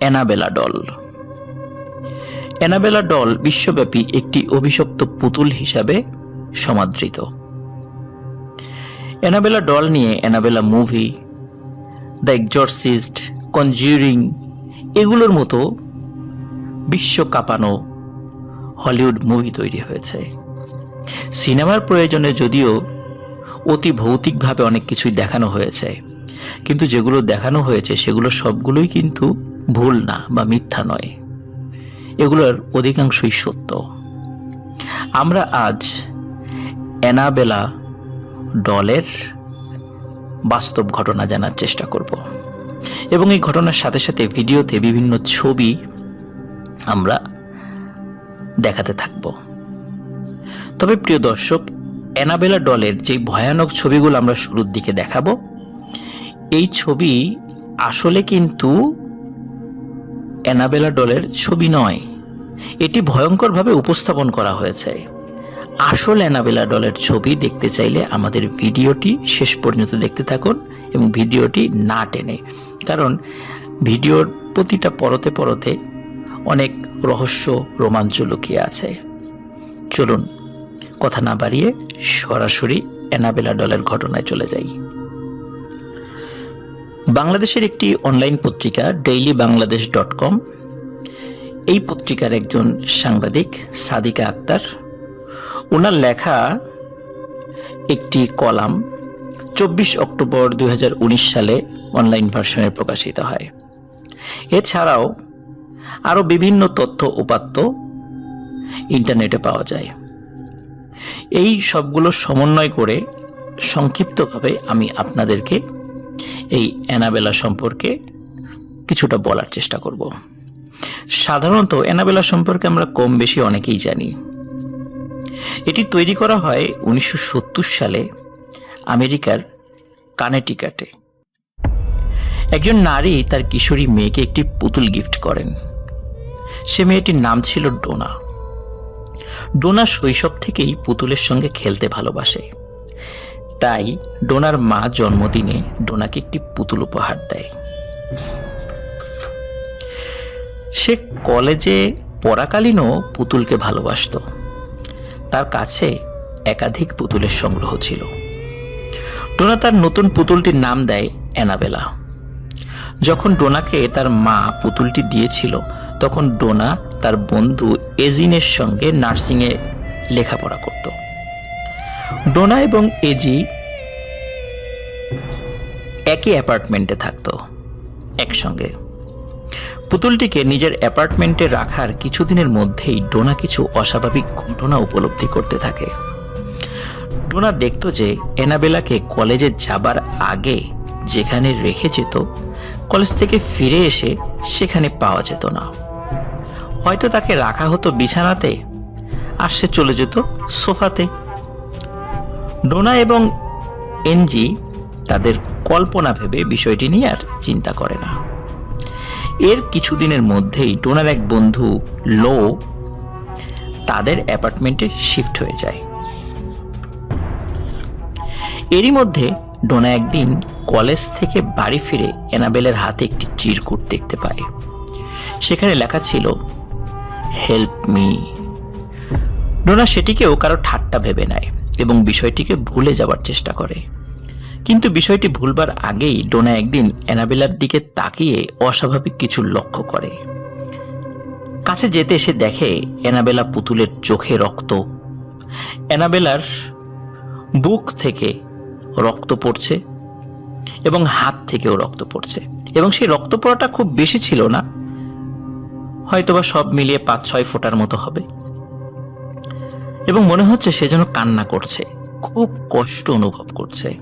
Annabella doll. Annabella doll বিশ্বব্যাপী একটি অভিশপ্ত পুতুল হিসাবে সমাদৃত। অ্যানাবেলা ডল নিয়ে Annabelle movie, the Exorcist, Conjuring, এগুলোর মতো বিশ্ব কাঁপানো হলিউড মুভি তৈরি হয়েছে। সিনেমার প্রয়োজনে যদিও অতি ভৌতিকভাবে অনেক কিছুই দেখানো হয়েছে, কিন্তু যেগুলো দেখানো হয়েছে সেগুলো সবগুলোই কিন্তু ভুল না বা মিথ্যা নয়। এগুলোর অধিকাংশই সত্য। আমরা আজ অ্যানাবেলা ডলের বাস্তব ঘটনা জানার চেষ্টা করব। এবং এই ঘটনার সাথে সাথে ভিডিওতে বিভিন্ন ছবি আমরা দেখাতে থাকব। তবে প্রিয় দর্শক, অ্যানাবেলা ডলের যে ভয়ানক ছবিগুলো আমরা শুরুর দিকে দেখাবো, এই ছবি আসলে কিন্তু অ্যানাবেলা ডলের ছবি নয়। এটি ভয়ঙ্করভাবে উপস্থাপন করা হয়েছে। আসল অ্যানাবেলা ডলের ছবি দেখতে চাইলে আমাদের ভিডিওটি শেষ পর্যন্ত দেখতে থাকুন এবং ভিডিওটি না টেনে। কারণ ভিডিওর প্রতিটা পরতে পরতে অনেক রহস্য, রোমাঞ্চ লুকিয়ে আছে। চলুন, কথা না বাড়িয়ে সরাসরি অ্যানাবেলা ডলের ঘটনায় চলে যাই। বাংলাদেশের একটি অনলাইন পত্রিকা ডেইলি বাংলাদেশ ডট কম এই পত্রিকার একজন সাংবাদিক, সাদিকা আক্তার। ওনার লেখা একটি কলাম চব্বিশ অক্টোবর দু হাজার উনিশ সালে অনলাইন ভার্সনে প্রকাশিত হয়। এছাড়াও আরও বিভিন্ন তথ্য উপাত্ত ইন্টারনেটে পাওয়া যায়। এই সবগুলো সমন্বয় করে সংক্ষিপ্তভাবে আমি আপনাদেরকে এই অ্যানাবেলা সম্পর্কে কিছুটা বলার চেষ্টা করব। সাধারণত অ্যানাবেলা সম্পর্কে আমরা কম বেশি অনেকেই জানি। এটি তৈরি করা হয় উনিশশো সত্তর সালে আমেরিকার কানেটিকাটে। একজন নারী তার কিশোরী মেয়েকে একটি পুতুল গিফট করেন। সে মেয়েটির নাম ছিল ডোনা। ডোনা শৈশব থেকেই পুতুলের সঙ্গে খেলতে ভালোবাসে। তাই ডোনার মা জন্মদিনে ডোনাকে একটি পুতুল উপহার দেয়। সে কলেজে পড়াকালীনও পুতুলকে ভালোবাসত। তার কাছে একাধিক পুতুলের সংগ্রহ ছিল। ডোনা তার নতুন পুতুলটির নাম দেয় অ্যানাবেলা। যখন ডোনাকে তার মা পুতুলটি দিয়েছিল, তখন ডোনা তার বন্ধু এজিনের সঙ্গে নার্সিংয়ে লেখাপড়া করত। ডোনা এবং এজি একই অ্যাপার্টমেন্টে থাকতো, একসঙ্গে। পুতুলটিকে নিজের অ্যাপার্টমেন্টে রাখার কিছুদিনের মধ্যেই ডোনা কিছু অস্বাভাবিক ঘটনা উপলব্ধি করতে থাকে। ডোনা দেখত যে এনাবেলাকে কলেজে যাবার আগে যেখানে রেখে যেত, কলেজ থেকে ফিরে এসে সেখানে পাওয়া যেত না। হয়তো তাকে রাখা হতো বিছানাতে, আর সে চলে যেত সোফাতে। ডোনা এবং এনজি তাদের কল্পনা ভেবে বিষয়টি নিয়ে আর চিন্তা করে না। এর কিছুদিনের মধ্যেই ডোনার এক বন্ধু, লো, তাদের অ্যাপার্টমেন্টে শিফট হয়ে যায়। এরই মধ্যে ডোনা একদিন কলেজ থেকে বাড়ি ফিরে এনাবেলের হাতে একটি চিরকুট দেখতে পায়। সেখানে লেখা ছিল, হেল্প মি। ডোনা সেটিকেও কারও ঠাট্টা ভেবে নেয়। এবং বিষয়টিকে ভুলে যাবার চেষ্টা করে। কিন্তু বিষয়টি ভুলবার আগেই ডোনা একদিন অ্যানাবেলার দিকে তাকিয়ে অস্বাভাবিক কিছু লক্ষ্য করে। কাছে যেতে সে দেখে অ্যানাবেলা পুতুলের চোখে রক্ত। অ্যানাবেলার বুক থেকে রক্ত পড়ছে এবং হাত থেকেও রক্ত পড়ছে। এবং সেই রক্ত পড়াটা খুব বেশি ছিল না। হয়তোবা সব মিলিয়ে পাঁচ ছয় ফোঁটার মতো হবে। এবং মনে হচ্ছে সে যেন কান্না করছে, খুব কষ্ট অনুভব করছে।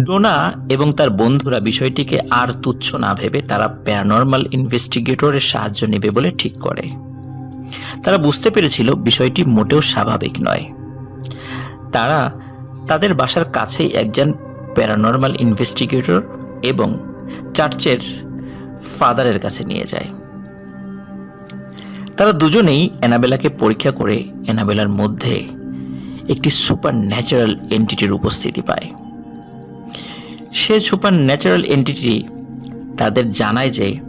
ডোনা এবং তার বন্ধুরা বিষয়টিকে আর তুচ্ছ না ভেবে তারা প্যারানর্মাল ইনভেস্টিগেটরের সাহায্য নেবে বলে ঠিক করে। তারা বুঝতে পেরেছিল বিষয়টি মোটেও স্বাভাবিক নয়। তারা তাদের বাসার কাছেই একজন প্যারানর্মাল ইনভেস্টিগেটর এবং চার্চের ফাদারের কাছে নিয়ে যায়। তারা দুজনেই অ্যানাবেলাকে পরীক্ষা করে অ্যানাবেলার মধ্যে একটি সুপার ন্যাচারাল এন্টিটির উপস্থিতি পায়। সে সুপার ন্যাচারাল এন্টিটি তাদের জানায় যে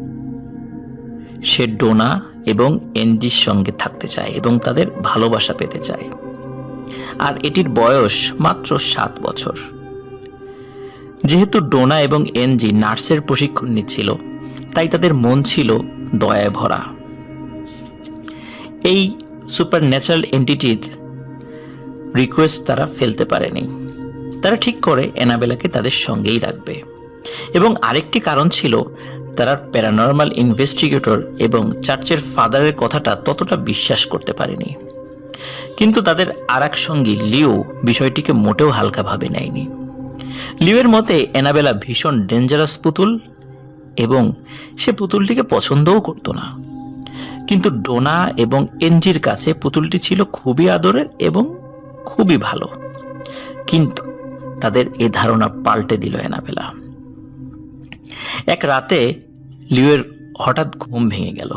সে ডোনা এবং এনজির সঙ্গে থাকতে চায় এবং তাদের ভালোবাসা পেতে চায়। আর এটির বয়স মাত্র সাত বছর। যেহেতু ডোনা এবং এনজি নার্সের প্রশিক্ষণ নিচ্ছিল, তাই তাদের মন ছিল দয়ায় ভরা এই সুপার ন্যাচারাল এন্টিটির রিকোয়েস্ট তারা ফেলতে পারেনি। তারা ঠিক করে এনাবেলাকে তাদের সঙ্গেই রাখবে। এবং আরেকটি কারণ ছিল তারা প্যারানর্মাল ইনভেস্টিগেটর এবং চার্চের ফাদারের কথাটা ততটা বিশ্বাস করতে পারেনি। কিন্তু তাদের আর এক সঙ্গী লিও বিষয়টিকে মোটেও হালকাভাবে নেয়নি। লিওয়ের মতে এনাবেলা ভীষণ ডেঞ্জারাস পুতুল এবং সে পুতুলটিকে পছন্দও করতো না। কিন্তু ডোনা এবং এনজির কাছে পুতুলটি ছিল খুবই আদরের এবং খুবই ভালো। কিন্তু তাদের এ ধারণা পাল্টে দিল অ্যানাবেলা। এক রাতে লিওয়ের হঠাৎ ঘুম ভেঙে গেল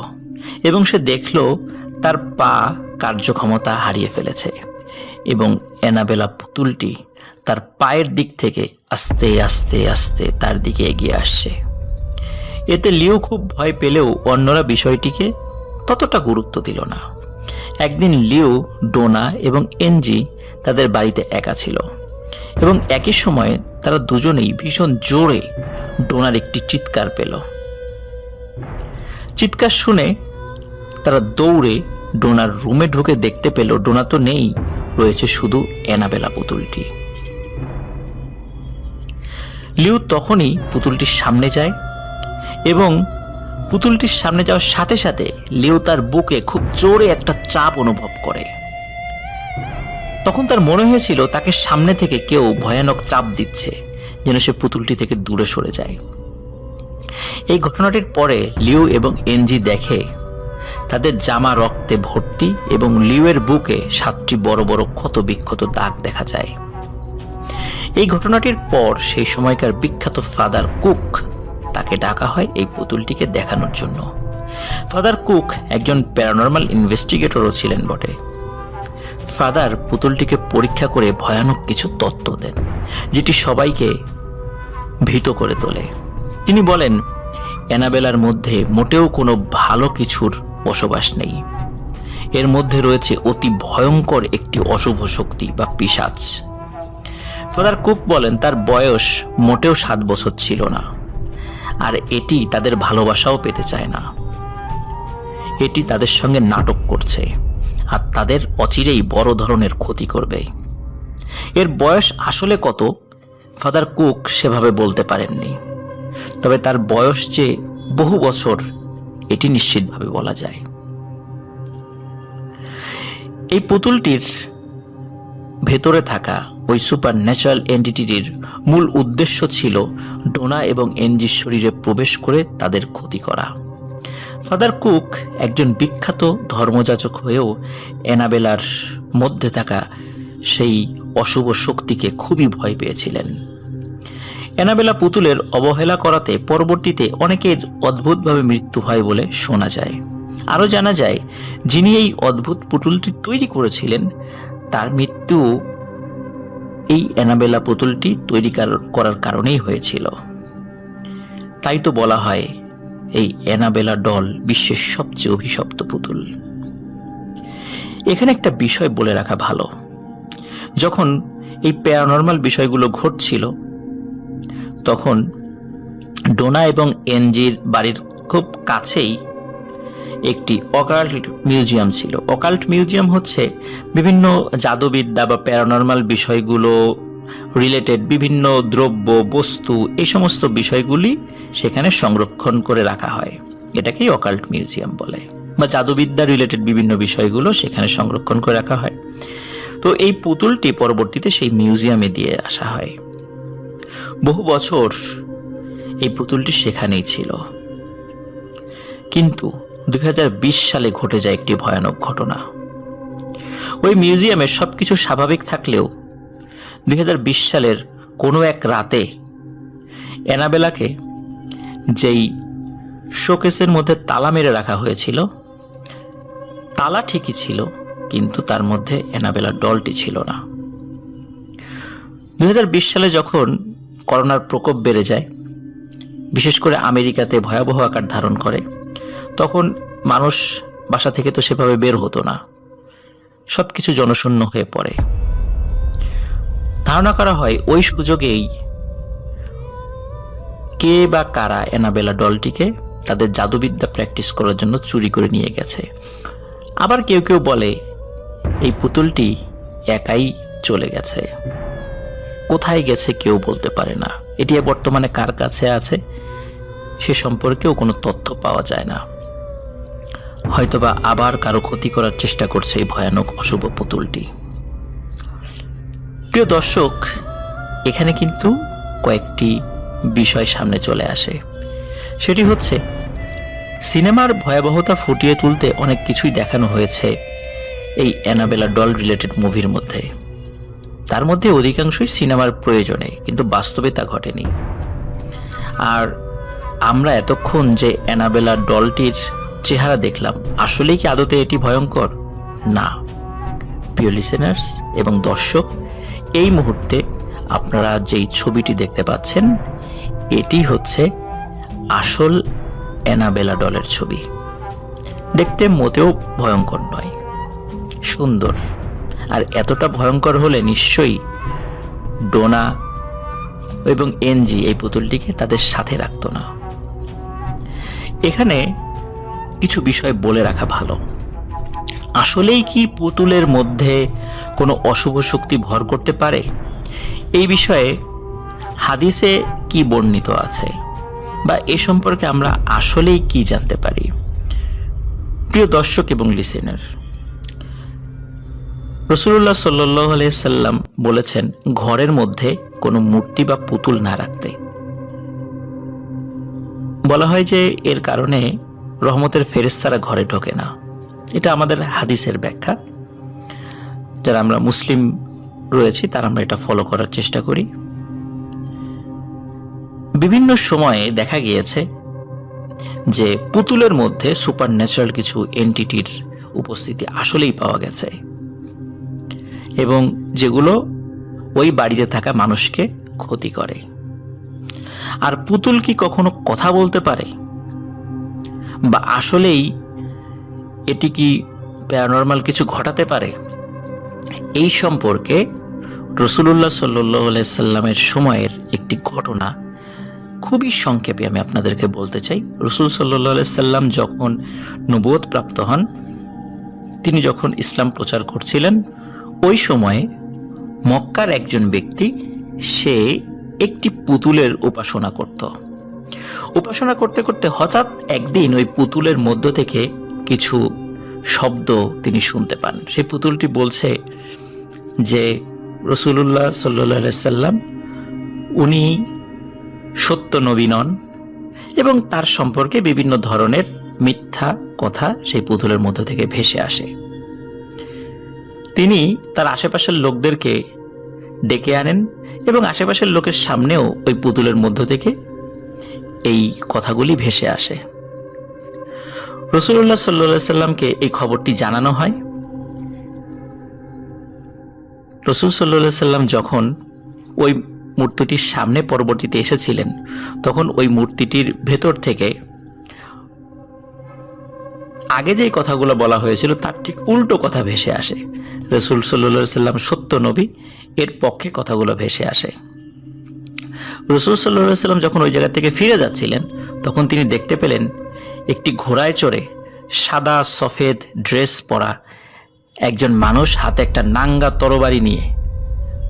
এবং সে দেখল তার পা কার্যক্ষমতা হারিয়ে ফেলেছে এবং অ্যানাবেলা পুতুলটি তার পায়ের দিক থেকে আস্তে আস্তে আস্তে তার দিকে এগিয়ে আসছে। এতে লিও খুব ভয় পেলেও অন্যরা বিষয়টিকে ততটা গুরুত্ব দিল না। একদিন লিও, ডোনা এবং এনজি তাদের বাড়িতে একা ছিল এবং একই সময়ে তারা দুজনেই ভীষণ জোরে ডোনার একটি চিৎকার পেল। চিৎকার শুনে তারা দৌড়ে ডোনার রুমে ঢুকে দেখতে পেল, ডোনা তো নেই, রয়েছে শুধু অ্যানাবেলা পুতুলটি। লিউ তখনই পুতুলটির সামনে যায় এবং পুতুলটির সামনে যাওয়ার সাথে সাথে লিও তার বুকে খুব জোরে একটা চাপ অনুভব করে। তখন তার মনে হয়েছিল তাকে সামনে থেকে কেউ ভয়ানক চাপ দিচ্ছে, যেন সে পুতুলটি থেকে দূরে সরে যায়। এই ঘটনাটির পরে লিউ এবং এনজি দেখে তাদের জামা রক্তে ভর্তি এবং লিউয়ের বুকে সাতটি বড় বড় ক্ষত বিক্ষত দাগ দেখা যায়। এই ঘটনাটির পর সেই সময়কার বিখ্যাত ফাদার কুক তাকে ডাকা হয় এই পুতুলটিকে দেখানোর জন্য। ফাদার কুক একজন প্যারানর্মাল ইনভেস্টিগেটরও ছিলেন বটে। ফাদার পুতুলটিকে পরীক্ষা করে ভয়ানক কিছু তত্ত্ব দেন, যেটি সবাইকে ভীত করে তোলে। তিনি বলেন, অ্যানাবেলার মধ্যে মোটেও কোনো ভালো কিছুর বসবাস নেই। এর মধ্যে রয়েছে অতি ভয়ঙ্কর একটি অশুভ শক্তি বা পিসাচ ফাদার কুক বলেন, তার বয়স মোটেও সাত বছর ছিল না। আর এটি তাদের ভালোবাসাও পেতে চায় না। এটি তাদের সঙ্গে নাটক করছে আর তাদের অচিরেই বড় ধরনের ক্ষতি করবে। এর বয়স আসলে কত? ফাদার কুক সেভাবে বলতে পারেননি। তবে তার বয়স যে বহু বছর, এটি নিশ্চিতভাবে বলা যায়। এই পুতুলটির ভেতরে থাকা ওই সুপার ন্যাচারাল এন্টিটির মূল উদ্দেশ্য ছিল ডোনা এবং এনজির শরীরে প্রবেশ করে তাদের ক্ষতি করা। ফাদার কুক একজন বিখ্যাত ধর্মযাজক হয়েও অ্যানাবেলার মধ্যে থাকা সেই অশুভ শক্তিকে খুবই ভয় পেয়েছিলেন। অ্যানাবেলা পুতুলের অবহেলা করাতে পরবর্তীতে অনেকের অদ্ভুতভাবে মৃত্যু হয় বলে শোনা যায়। আরও জানা যায়, যিনি এই অদ্ভুত পুতুলটি তৈরি করেছিলেন, তার মৃত্যু এই অ্যানাবেলা পুতুলটি তৈরি করার কারণেই হয়েছিল। তাই তো বলা হয়, এই অ্যানাবেলা ডল বিশ্বের সবচেয়ে অভিশপ্ত পুতুল। এখানে একটা বিষয় বলে রাখা ভালো। যখন এই প্যারানর্মাল বিষয়গুলো ঘটছিল, তখন ডোনা এবং এনজির বাড়ির খুব কাছেই একটি অকাল্ট মিউজিয়াম ছিল। অকাল্ট মিউজিয়াম হচ্ছে বিভিন্ন জাদুবিদ্যা বা প্যারানর্মাল বিষয়গুলো রিলেটেড বিভিন্ন দ্রব্য, বস্তু, এই সমস্ত বিষয়গুলি সেখানে সংরক্ষণ করে রাখা হয়। এটাকেই অকাল্ট মিউজিয়াম বলে। বা জাদুবিদ্যা রিলেটেড বিভিন্ন বিষয়গুলো সেখানে সংরক্ষণ করে রাখা হয়। তো এই পুতুলটি পরবর্তীতে সেই মিউজিয়ামে দিয়ে আসা হয়। বহু বছর এই পুতুলটি সেখানেই ছিল। কিন্তু দুই হাজার বিশ সালে ঘটে যায় একটি ভয়ানক ঘটনা। ওই মিউজিয়ামে সব কিছু স্বাভাবিক থাকলেও দু হাজার বিশ সালের কোনো এক রাতে অ্যানাবেলাকে যেই শোকেসের মধ্যে তালা মেরে রাখা হয়েছিল, তালা ঠিকই ছিল, কিন্তু তার মধ্যে অ্যানাবেলার ডলটি ছিল না। দু হাজার বিশ সালে যখন করোনার প্রকোপ বেড়ে যায়, বিশেষ করে আমেরিকাতে ভয়াবহ আকার ধারণ করে তখন মানুষ বাসা থেকে তো সেভাবে বের হতো না। সব কিছু জনশূন্য হয়ে পড়ে। ধারণা করা হয় ওই সুযোগেই কে বা কারা এনাবেলা ডলটিকে তাদের জাদুবিদ্যা প্র্যাকটিস করার জন্য চুরি করে নিয়ে গেছে। আবার কেউ কেউ বলে, এই পুতুলটি একাই চলে গেছে। কোথায় গেছে কেউ বলতে পারে না। এটি বর্তমানে কার কাছে আছে? সে সম্পর্কেও কোনো তথ্য পাওয়া যায় না। হয়তোবা আবার কারও ক্ষতি করার চেষ্টা করছে এই ভয়ানক অশুভ পুতুলটি। প্রিয় দর্শক, এখানে কিন্তু কয়েকটি বিষয় সামনে চলে আসে। সেটি হচ্ছে, সিনেমার ভয়াবহতা ফুটিয়ে তুলতে অনেক কিছুই দেখানো হয়েছে এই অ্যানাবেলা ডল রিলেটেড মুভির মধ্যে। তার মধ্যে অধিকাংশই সিনেমার প্রয়োজনে, কিন্তু বাস্তবে তা ঘটেনি। আর আমরা এতক্ষণ যে অ্যানাবেলা ডলটির চেহারা দেখলাম। আসলেই কি আদতে এটি ভয়ঙ্কর? না। প্রিয় লিসেনার্স এবং দর্শক, এই মুহূর্তে আপনারা যেই ছবিটি দেখতে পাচ্ছেন, এটি হচ্ছে আসল অ্যানাবেলা ডলের ছবি। দেখতে মোটেও ভয়ঙ্কর নয়, সুন্দর। আর এতটা ভয়ঙ্কর হলে নিশ্চয়ই ডোনা এবং এনজি এই পুতুলটিকে তাদের সাথে রাখতো না। এখানে কিছু বিষয় বলে রাখা ভালো। আসলেই কি পুতুলের মধ্যে কোনো অশুভ শক্তি ভর করতে পারে? এই বিষয়ে হাদিসে কি বর্ণিত আছে? বা এ সম্পর্কে আমরা আসলেই কি জানতে পারি? প্রিয় দর্শক এবং লিসেনার রসুল্লাহ সাল্লাহ সাল্লাম বলেছেন, ঘরের মধ্যে কোনো মূর্তি বা পুতুল না রাখতে। বলা হয় যে এর কারণে রহমতের ফেরেস্তারা ঘরে ঢোকে না। এটা আমাদের হাদিসের ব্যাখ্যা। যারা আমরা মুসলিম রয়েছি, তারা আমরা এটা ফলো করার চেষ্টা করি। বিভিন্ন সময়ে দেখা গিয়েছে যে পুতুলের মধ্যে সুপার ন্যাচারাল কিছু এন্টিটির উপস্থিতি আসলেই পাওয়া গেছে। এবং যেগুলো ওই বাড়িতে থাকা মানুষকে ক্ষতি করে। আর পুতুল কি কখনো কথা বলতে পারে? বা আসলেই এটি কি প্যারানর্মাল কিছু ঘটাতে পারে? এই সম্পর্কে রসুল্লাহ সাল্লাহ সাল্লামের সময়ের একটি ঘটনা খুবই সংক্ষেপে আমি আপনাদেরকে বলতে চাই। রসুল সাল্লাহ সাল্লাম যখন নবোধ প্রাপ্ত হন, তিনি যখন ইসলাম প্রচার করছিলেন, ওই সময়ে মক্কার একজন ব্যক্তি, সে একটি পুতুলের উপাসনা করত। উপাসনা করতে করতে হঠাৎ একদিন ওই পুতুলের মধ্য থেকে কিছু শব্দ তিনি শুনতে পান। সেই পুতুলটি বলছে যে রসুল্লাহ সাল্লা সাল্লাম, উনি সত্য নবী নন এবং তার সম্পর্কে বিভিন্ন ধরনের মিথ্যা কথা সেই পুতুলের মধ্য থেকে ভেসে আসে। তিনি তার আশেপাশের লোকদেরকে ডেকে আনেন এবং আশেপাশের লোকের সামনেও ওই পুতুলের মধ্য থেকে এই কথাগুলি ভেসে আসে। রসুল্লাহ সাল্লা সাল্লামকে এই খবরটি জানানো হয়। রসুল সাল্লা সাল্লাম যখন ওই মূর্তিটির সামনে পরবর্তীতে এসেছিলেন, তখন ওই মূর্তিটির ভেতর থেকে আগে যেই কথাগুলো বলা হয়েছিল, তার ঠিক উল্টো কথা ভেসে আসে। রসুল সাল্লা সাল্লাম সত্য নবী, এর পক্ষে কথাগুলো ভেসে আসে। রসুল সাল্লাম যখন ওই জায়গা থেকে ফিরে যাচ্ছিলেন, তখন তিনি দেখতে পেলেন একটি ঘোড়ায় চড়ে সাদা সফেদ ড্রেস পরা একজন মানুষ হাতে একটা নাঙ্গা তরবারি নিয়ে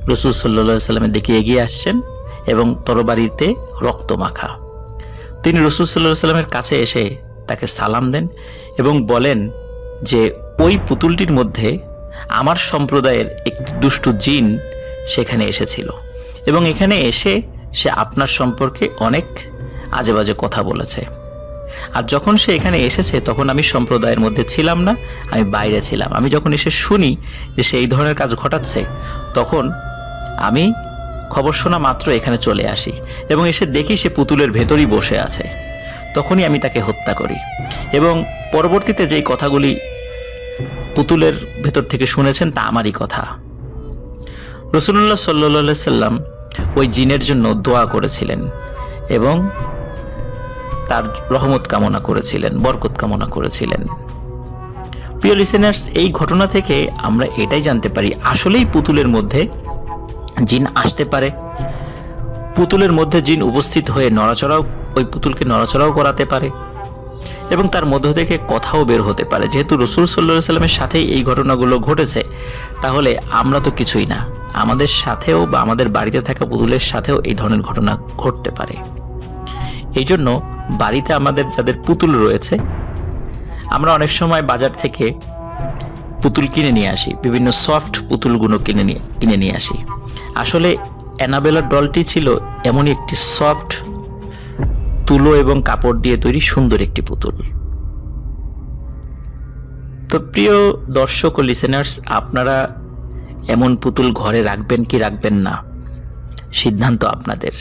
রসুল সাল্লা সাল্লামের দিকে এগিয়ে আসছেন এবং তরবারিতে রক্ত মাখা। তিনি রসুল সাল্লাহ সাল্লামের কাছে এসে তাকে সালাম দেন এবং বলেন যে, ওই পুতুলটির মধ্যে আমার সম্প্রদায়ের একটি দুষ্টু জিন সেখানে এসেছিল এবং এখানে এসে সে আপনার সম্পর্কে অনেক আজে বাজে কথা বলেছে। আর যখন সে এখানে এসেছে, তখন আমি সম্প্রদায়ের মধ্যে ছিলাম না, আমি বাইরে ছিলাম। আমি যখন এসে শুনি যে সে এই ধরনের কাজ ঘটাচ্ছে, তখন আমি খবর শোনা মাত্র এখানে চলে আসি এবং এসে দেখি সে পুতুলের ভেতরই বসে আছে। তখনই আমি তাকে হত্যা করি এবং পরবর্তীতে যেই কথাগুলি পুতুলের ভেতর থেকে শুনেছেন, তা আমারই কথা। রসুল্লাহ সাল্লা সাল্লাম ওই জিনের জন্য দোয়া করেছিলেন এবং তার রহমত কামনা করেছিলেন, বরকত কামনা করেছিলেন। প্রিয় লিসেনার্স এই ঘটনা থেকে আমরা এটাই জানতে পারি, আসলেই পুতুলের মধ্যে জিন আসতে পারে। পুতুলের মধ্যে জিন উপস্থিত হয়ে নড়াচড়াও, ওই পুতুলকে নড়াচড়াও করাতে পারে এবং তার মধ্য থেকে কথাও বের হতে পারে। যেহেতু রসুল সাল্লাহ সাল্লামের সাথেই এই ঘটনাগুলো ঘটেছে, তাহলে আমরা তো কিছুই না। আমাদের সাথেও বা আমাদের বাড়িতে থাকা পুতুলের সাথেও এই ধরনের ঘটনা ঘটতে পারে। এই জন্য বাড়িতে আমাদের যাদের পুতুল রয়েছে, আমরা অনেক সময় বাজার থেকে পুতুল কিনে নিয়ে আসি, বিভিন্ন সফট পুতুলগুলো কিনে নিয়ে কিনে নিয়ে আসি। আসলে অ্যানাবেলার ডলটি ছিল এমনই একটি সফট তুলো এবং কাপড় দিয়ে তৈরি সুন্দর একটি পুতুল। তো প্রিয় দর্শক ও লিসেনার্স আপনারা এমন পুতুল ঘরে রাখবেন কি রাখবেন না। সিদ্ধান্ত আপনাদের।